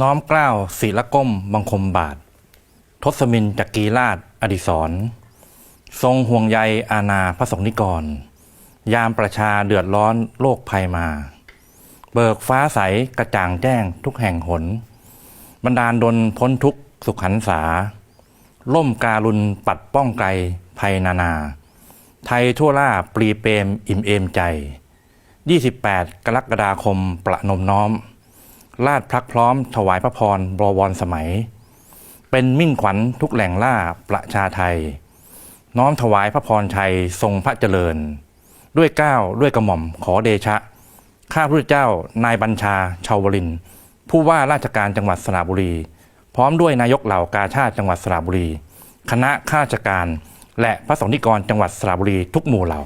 น้อมเกล้าวศิลก้มบังคมบาท ทศมินจักรีราชอดิศรทรงห่วงใยอาณาพระสงฆ์นิกร ยามประชาเดือดร้อนโลกภัยมา เบิกฟ้าใสกระจ่างแจ้งทุกแห่งหน บรรดาลดนพ้นทุกสุขหันษาล่มการุณปัดป้องไกลภัยนานา ไทยทั่วล่าปรีเปรมอิ่มเอมใจ 28 กรกฎาคมประนมน้อม ลาดพลักพร้อมถวายพระพรบวรสมัย เป็นมิ่งขวัญทุกแหล่งล่าประชาไทย น้อมถวายพระพรชัยทรงพระเจริญ ด้วยก้าวด้วยกระหม่อมขอเดชะ ข้าพระเจ้านายบัญชาชาวลิน ผู้ว่าราชการจังหวัดสระบุรี พร้อมด้วยนายกเหล่ากาชาติจังหวัดสระบุรี คณะข้าราชการ และพระสงฆ์นิกรจังหวัดสระบุรีทุกหมู่เหล่า